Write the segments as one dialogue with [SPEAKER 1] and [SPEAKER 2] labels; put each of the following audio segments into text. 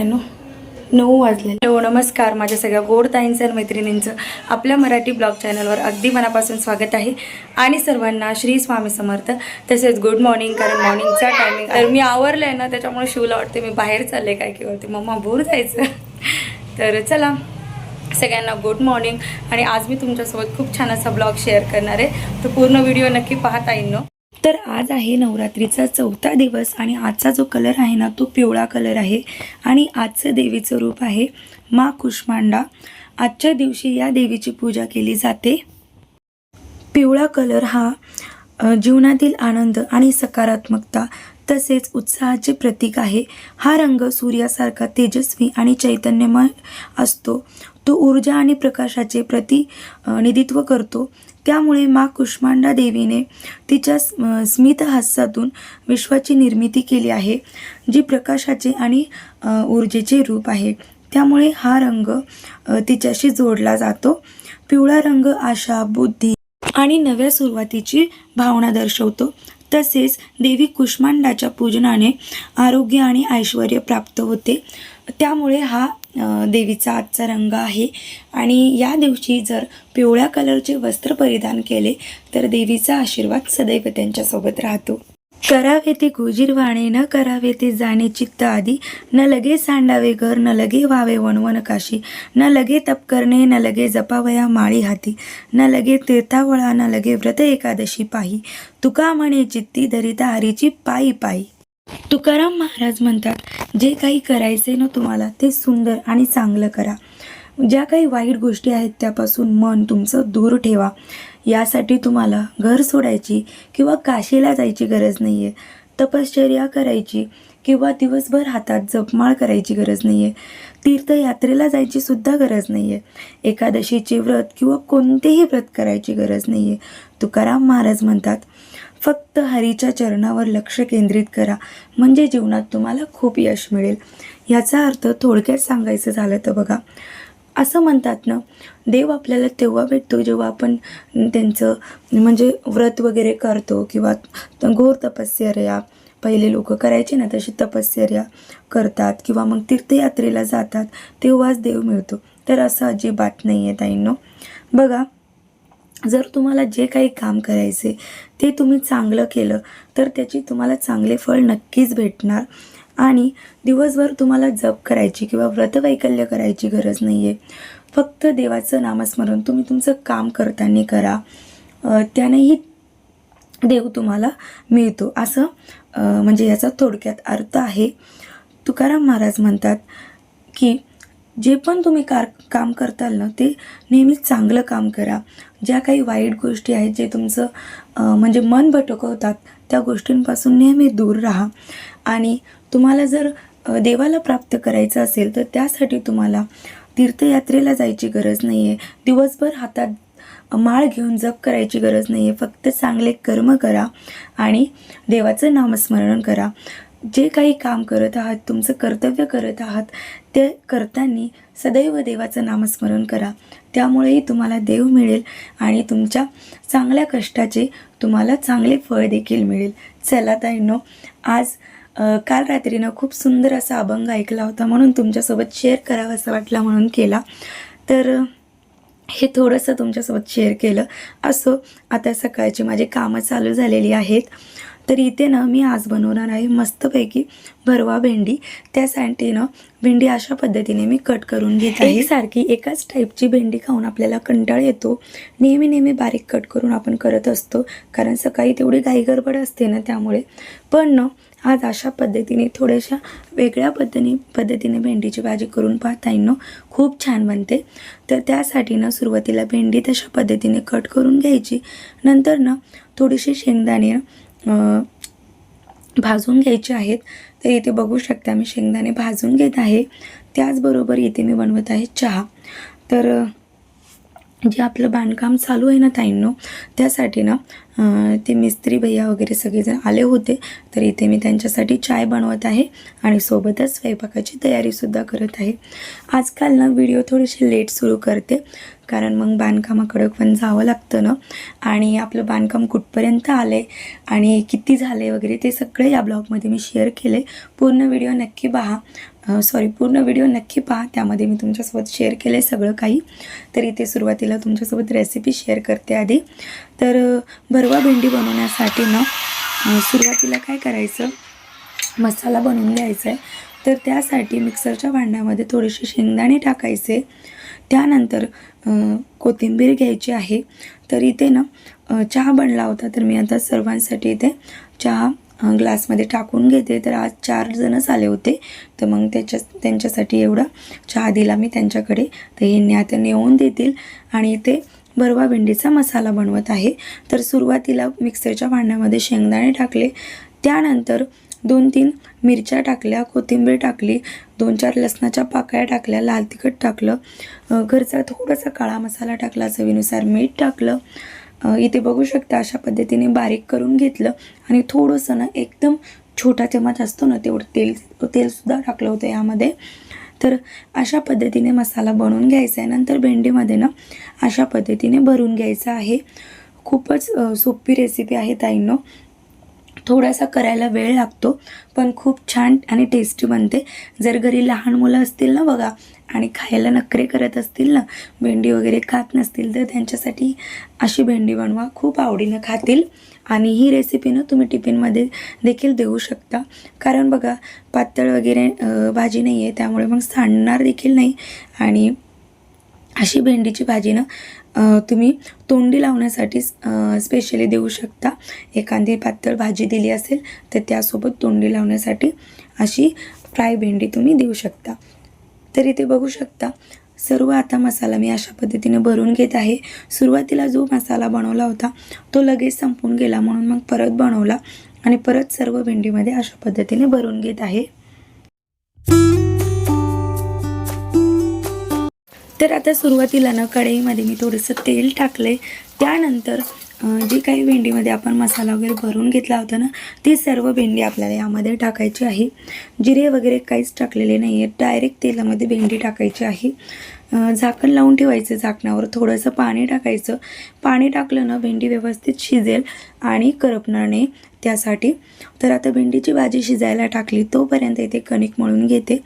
[SPEAKER 1] ताईंनो नऊ वाजले हॅलो नमस्कार. माझ्या सगळ्या गोड ताईंचं आणि मैत्रिणींचं आपल्या मराठी ब्लॉग चॅनलवर अगदी मनापासून स्वागत आहे. आणि सर्वांना श्री स्वामी समर्थ तसेच गुड मॉर्निंग कारण मॉर्निंगचा टायमिंग तर मी आवरलं आहे ना त्याच्यामुळे शिवला वाटते मी बाहेर चालले काय किंवा ते मम्मा बोर जायचं. तर चला सगळ्यांना गुड मॉर्निंग आणि आज मी तुमच्यासोबत खूप छान असा ब्लॉग शेअर करणार आहे. तर पूर्ण व्हिडिओ नक्की पाहता येईन तर आज आहे नवरात्रीचा चौथा दिवस आणि आजचा जो कलर आहे ना तो पिवळा कलर आहे आणि आजचं देवीचं रूप आहे मा कुष्मांडा. आजच्या दिवशी या देवीची पूजा केली जाते. पिवळा कलर हा जीवनातील आनंद आणि सकारात्मकता तसेच उत्साहाचे प्रतीक आहे. हा रंग सूर्यासारखा तेजस्वी आणि चैतन्यमय असतो. तो ऊर्जा आणि प्रकाशाचे प्रतिनिधित्व करतो. त्यामुळे मा कुष्मांडा देवीने तिच्या स्म- स्मित हास्यातून विश्वाची निर्मिती केली आहे जी प्रकाशाचे आणि ऊर्जेचे रूप आहे. त्यामुळे हा रंग तिच्याशी जोडला जातो. पिवळा रंग आशा बुद्धी आणि नव्या सुरुवातीची भावना दर्शवतो. तसेच देवी कुष्मांडाच्या पूजनाने आरोग्य आणि ऐश्वर प्राप्त होते. त्यामुळे हा देवीचा आजचा रंग आहे. आणि या दिवशी जर पिवळ्या कलरचे वस्त्र परिधान केले तर देवीचा आशीर्वाद सदैव त्यांच्यासोबत राहतो. करावे ते गोजीरवाणे न करावे ते जाणे चित्त आधी न लगे सांडावे घर न लगे व्हावे वणवण काशी. न लगे तप करणे न लगे जपावया माळी हाती. न लगे तीर्थावळा न लगे व्रत एकादशी पाही. तुका म्हणे चित्ती धरिता हरीची पायी पायी. तुकाराम महाराज म्हणतात जे काही करायचे ना तुम्हाला ते सुंदर आणि चांगलं करा. ज्या काही वाईट गोष्टी आहेत त्यापासून मन तुमचं दूर ठेवा. यासाठी तुम्हाला घर सोडायची किंवा काशीला जायची गरज नाही आहे तपश्चर्या करायची किंवा दिवसभर हातात जपमाळ करायची गरज नाही आहे तीर्थयात्रेला जायची सुद्धा गरज नाही आहे एकादशीचे व्रत किंवा कोणतेही व्रत करायची गरज नाही आहे तुकाराम महाराज म्हणतात फक्त हरीच्या चरणावर लक्ष केंद्रित करा. म्हणजे जीवनात तुम्हाला खूप यश मिळेल. याचा अर्थ थोडक्यात सांगायचं झालं तर बघा. असं म्हणतात ना देव आपल्याला तेव्हा भेटतो जेव्हा आपण त्यांचं म्हणजे व्रत वगैरे करतो किंवा घोर तपश्चर्या पहिले लोक करायचे ना तशी तपश्चर्या करतात किंवा मग तीर्थयात्रेला जातात तेव्हाच देव मिळतो. तर असं अजिबात नाही आहे ताईंनो. बघा जर तुम्हाला जे काही काम करायचे ते तुम्ही चांगलं केलं तर त्याची तुम्हाला चांगले फळ नक्कीच भेटणार. आणि दिवसभर तुम्हाला जप करायची किंवा व्रतवैकल्य करायची गरज नाही आहे फक्त देवाचं नामस्मरण तुम्ही तुमचं काम करताना करा. त्यानेही देव तुम्हाला मिळतो. असं म्हणजे याचा थोडक्यात अर्थ आहे. तुकाराम महाराज म्हणतात की जे पण तुम्ही कार काम करताल ना ते नेहमी चांगलं काम करा. ज्या काही वाईट गोष्टी आहेत जे तुमचं म्हणजे मन भटकवतात त्या गोष्टींपासून नेहमी दूर राहा. आणि तुम्हाला जर देवाला प्राप्त करायचं असेल तर त्यासाठी तुम्हाला तीर्थयात्रेला जायची गरज नाही आहे दिवसभर हातात माळ घेऊन जप करायची गरज नाही आहे फक्त चांगले कर्म करा आणि देवाचं नामस्मरण करा. जे काही काम करत आहात तुमचं कर्तव्य करत आहात ते करताना सदैव देवाचं नामस्मरण करा. त्यामुळेही तुम्हाला देव मिळेल आणि तुमच्या चांगल्या कष्टाचे तुम्हाला चांगले फळ देखील मिळेल. चला ताईंनो आज काल रात्रीनं खूप सुंदर असा अभंग ऐकला होता म्हणून तुमच्यासोबत शेअर करावा असं वाटला म्हणून केला. तर हे थोडंसं तुमच्यासोबत शेअर केलं. असो आता सकाळची माझी कामं चालू झालेली आहेत. तर इथे ना मी आज बनवणार आहे मस्तपैकी भरवा भेंडी. त्यासाठी ना भेंडी अशा पद्धतीने मी कट करून घेत आहे. सारखी एकाच टाईपची भेंडी खाऊन आपल्याला कंटाळ येतो. नेहमी नेहमी बारीक कट करून आपण करत असतो कारण सकाळी तेवढी घाई गडबड असते ना त्यामुळे. पण ना आज अशा पद्धतीने थोड्याशा वेगळ्या पद्धतीने पद्धतीने भेंडीची भाजी करून पाहता येईन ना खूप छान बनते. तर त्यासाठी ना सुरुवातीला भेंडी तशा पद्धतीने कट करून घ्यायची. नंतर ना थोडीशी शेंगदाणे भाजून घ्यायचे आहेत. तर इथे बघू शकता मी शेंगदाणे भाजून घेत आहे. त्याचबरोबर इथे मी बनवत आहे चहा. तर जे आपलं बांधकाम चालू आहे ना ताईंनो त्यासाठी ना ते मिस्त्री भैया वगैरे सगळेजण आले होते. तर इथे मी त्यांच्यासाठी चाय बनवत आहे आणि सोबतच स्वयंपाकाची तयारीसुद्धा करत आहे. आजकाल ना व्हिडिओ थोडेसे लेट सुरू करते कारण मग बांधकामाकडं पण जावं लागतं ना. आणि आपलं बांधकाम कुठपर्यंत आलं आहे आणि किती झाले वगैरे ते सगळं या ब्लॉगमध्ये मी शेअर केलं आहे पूर्ण व्हिडिओ नक्की पहा. सॉरी पूर्ण व्हिडिओ नक्की पहा. त्यामध्ये मी तुमच्यासोबत शेअर केलं आहे सगळं काही. तर इथे सुरुवातीला तुमच्यासोबत रेसिपी शेअर करते आधी. तर भरवा भेंडी बनवण्यासाठी ना सुरुवातीला काय करायचं? मसाला बनवून घ्यायचा आहे तर त्यासाठी मिक्सरच्या भांड्यामध्ये थोडेसे शेंगदाणे टाकायचे. त्यानंतर कोथिंबीर घ्यायची आहे. तर इथे ना चहा बनला होता. तर मी आता सर्वांसाठी इथे चहा ग्लासमध्ये टाकून घेते. तर आज चार जणच आले होते. तर मग त्याच्या त्यांच्यासाठी एवढा चहा दिला मी त्यांच्याकडे. तर यांनी आता नेऊन देतील. आणि ते भरवा भेंडीचा मसाला बनवत आहे. तर सुरुवातीला मिक्सरच्या भांड्यामध्ये शेंगदाणे टाकले. त्यानंतर दोन तीन मिरच्या टाकल्या कोथिंबीर टाकली दोन चार लसणाच्या पाकळ्या टाकल्या लाल तिखट टाकलं घरचा थोडासा काळा मसाला टाकला चवीनुसार मीठ टाकलं इथे बघू शकता अशा पद्धतीने बारीक करून घेतलं. आणि थोडंसं ना एकदम छोटा चमच असतो ना तेवढं तेल तेलसुद्धा टाकलं होतं यामध्ये. तर अशा पद्धतीने मसाला बनवून घ्यायचा आहे. नंतर भेंडीमध्ये ना अशा पद्धतीने भरून घ्यायचं आहे. खूपच सोपी रेसिपी आहे ताईंनो. थोडासा करायला वेळ लागतो पण खूप छान आणि टेस्टी बनते. जर घरी लहान मुलं असतील ना बघा आणि खायला नखरे करत असतील ना भेंडी वगैरे खात नसतील तर त्यांच्यासाठी अशी भेंडी बनवा खूप आवडीनं खातील. आणि ही रेसिपी ना तुम्ही टिफिनमध्ये देखील देऊ शकता. कारण बघा पातळ वगैरे भाजी नाही आहे त्यामुळे मग सांडणार देखील नाही. आणि अशी भेंडीची भाजी ना तुम्ही तोंडी लावण्यासाठी स्पेशली देऊ शकता. एखादी पातळ भाजी दिली असेल तर त्यासोबत तोंडी लावण्यासाठी अशी फ्राय भेंडी तुम्ही देऊ शकता. तर इथे बघू शकता. सर्व आता मसाला मी अशा पद्धतीने भरून घेत आहे. सुरुवातीला जो मसाला बनवला होता तो लगेच संपून गेला म्हणून मग परत बनवला आणि परत सर्व भेंडीमध्ये अशा पद्धतीने भरून घेत आहे. तर आता सुरुवातीला ना कढईमध्ये मी थोडंसं तेल टाकले त्यानंतर जी काही भेंडीमध्ये आपण मसाला वगैरे भरून घेतला होता ना ती सर्व भेंडी आपल्याला यामध्ये टाकायची आहे. जिरे वगैरे काहीच टाकलेले नाही आहे डायरेक्ट तेलामध्ये भेंडी टाकायची आहे. झाकण लावून ठेवायचं झाकणावर. थोडंसं पाणी टाकायचं. पाणी टाकलं ना भेंडी व्यवस्थित शिजेल आणि करपणार नाही त्यासाठी. तर आता भेंडीची भाजी शिजायला टाकली तोपर्यंत इथे कणिक मळून घेते.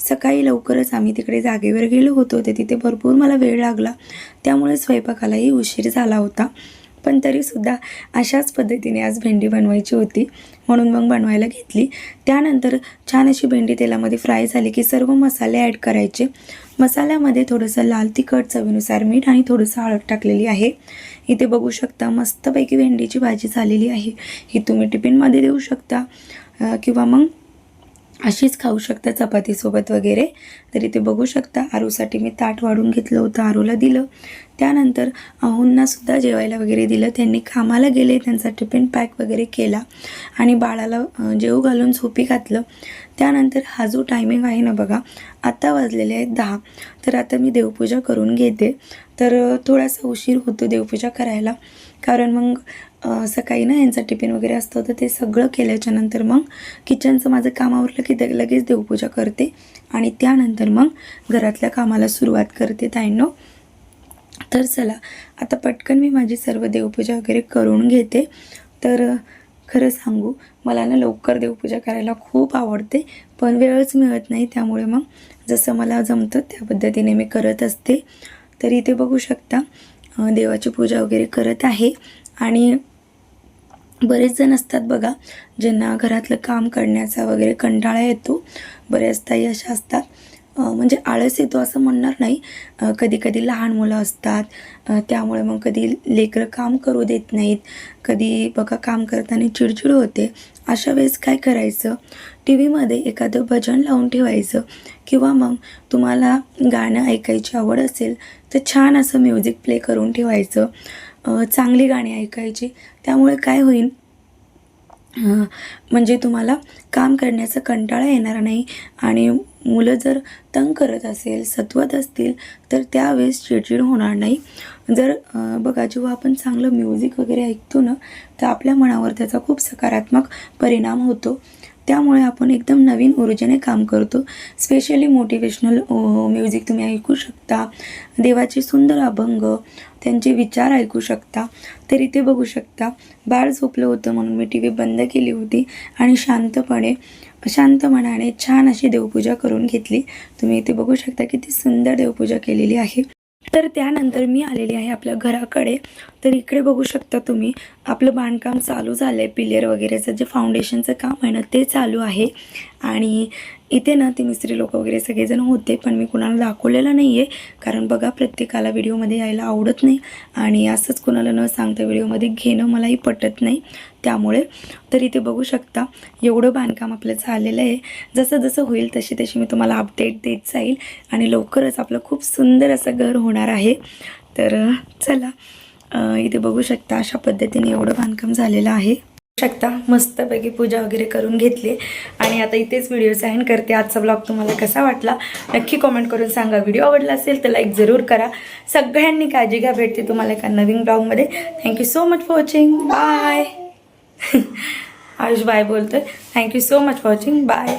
[SPEAKER 1] सकाळी लवकरच आम्ही तिकडे जागेवर गेलो होतो. ते तिथे भरपूर मला वेळ लागला. त्यामुळे स्वयंपाकालाही उशीर झाला होता. पण तरीसुद्धा अशाच पद्धतीने आज भेंडी बनवायची होती. म्हणून मग बनवायला घेतली. त्यानंतर छान अशी भेंडी तेलामध्ये फ्राय झाली की सर्व मसाले ॲड करायचे. मसाल्यामध्ये थोडंसं लाल तिखट चवीनुसार मीठ आणि थोडंसं हळद टाकलेली आहे. इथे बघू शकता मस्तपैकी भेंडीची भाजी झालेली आहे. ही तुम्ही टिफिनमध्ये देऊ शकता. किंवा मग अशीच खाऊ शकता चपातीसोबत वगैरे. तरी ते बघू शकता. आरूसाठी मी ताट वाढून घेतलं होतं आरूला दिलं. त्यानंतर अहूंनासुद्धा जेवायला वगैरे दिलं. त्यांनी कामाला गेले त्यांचा टिफिन पॅक वगैरे केला. आणि बाळाला जेऊ जेवू घालून झोपी घातलं. त्यानंतर हा जो टायमिंग आहे ना बघा. आत्ता वाजलेले आहेत दहा. तर आता मी देवपूजा करून घेते. तर थोडासा उशीर होतो देवपूजा करायला. कारण मग सकाळी ना यांचा टिफिन वगैरे असतो तर ते सगळं केल्याच्यानंतर मग किचनचं माझं काम आवरलं की ते लगेच देवपूजा करते. आणि त्यानंतर मग घरातल्या कामाला सुरुवात करते ताईंनो. तर चला आता पटकन मी माझी सर्व देवपूजा वगैरे करून घेते. तर खरं सांगू मला ना लवकर देवपूजा करायला खूप आवडते पण वेळच मिळत नाही त्यामुळे मग जसं मला जमतं त्या पद्धतीने मी करत असते. तर इथे बघू शकता. देवाची पूजा वगैरे करत आहे. आणि बरेच जण असतात बघा ज्यांना घरातलं काम करण्याचा वगैरे कंटाळा येतो. बऱ्याच ताई अशा असतात. म्हणजे आळस येतो असं म्हणणार नाही. कधी कधी लहान मुलं असतात. त्यामुळे मग कधी लेकरं काम करू देत नाहीत. कधी बघा काम करताना चिडचिड होते. अशा वेळेस काय करायचं? टी व्हीमध्ये एखादं भजन लावून ठेवायचं किंवा मग तुम्हाला गाणं ऐकायची आवड असेल तर छान असं म्युझिक प्ले करून ठेवायचं. चांगली गाणी ऐकायची. त्यामुळे काय होईल? म्हणजे तुम्हाला काम करण्याचा कंटाळा येणार नाही आणि मुलं जर तंग करत असेल सत्वत असतील तर त्यावेळेस चिडचिड होणार नाही. जर बघा जेव्हा आपण चांगलं म्युझिक वगैरे ऐकतो ना तर आपल्या मनावर त्याचा खूप सकारात्मक परिणाम होतो. त्यामुळे आपण एकदम नवीन ऊर्जेने काम करतो. स्पेशली मोटिवेशनल म्युझिक तुम्ही ऐकू शकता. देवाचे सुंदर अभंग त्यांचे विचार ऐकू शकता. तर इथे बघू शकता. बाळ झोपलं होतं म्हणून मी टी व्ही बंद केली होती आणि शांतपणे शांत मनाने छान अशी देवपूजा करून घेतली. तुम्ही इथे बघू शकता किती सुंदर देवपूजा केलेली आहे. तर त्यानंतर मी आलेली आहे आपल्या घराकडे. तर इकडे बघू शकता तुम्ही आपलं बांधकाम चालू झालं आहे पिलेर वगैरेचं जे फाउंडेशनचं काम आहे ना ते चालू आहे. आणि इथे ना ते मिस्त्री लोक वगैरे सगळेजण होते पण मी कुणाला दाखवलेलं नाही आहे कारण बघा प्रत्येकाला व्हिडिओमध्ये यायला आवडत नाही आणि असंच कुणाला न सांगता व्हिडिओमध्ये घेणं मलाही पटत नाही. त्यामुळे तर इथे बघू शकता एवढं बांधकाम आपलं झालेलं आहे. जसं जसं होईल तशी तशी मी तुम्हाला अपडेट देत जाईल आणि लवकरच आपलं खूप सुंदर असं घर होणार आहे. तर चला इथे बघू शकता अशा पद्धतीने एवढं बांधकाम झालेलं आहे. शकता. मस्तपैकी पूजा वगैरे करून घेतली. आणि आता इथेच व्हिडिओ साईन करते. आजचा ब्लॉग तुम्हाला कसा वाटला? नक्की कॉमेंट करून सांगा. व्हिडिओ आवडला असेल तर लाईक जरूर करा. सगळ्यांनी काळजी घ्या. भेटते तुम्हाला एका नवीन ब्लॉगमध्ये thank you so much for watching bye Ayush bye बोलतोय. Thank you so much for watching bye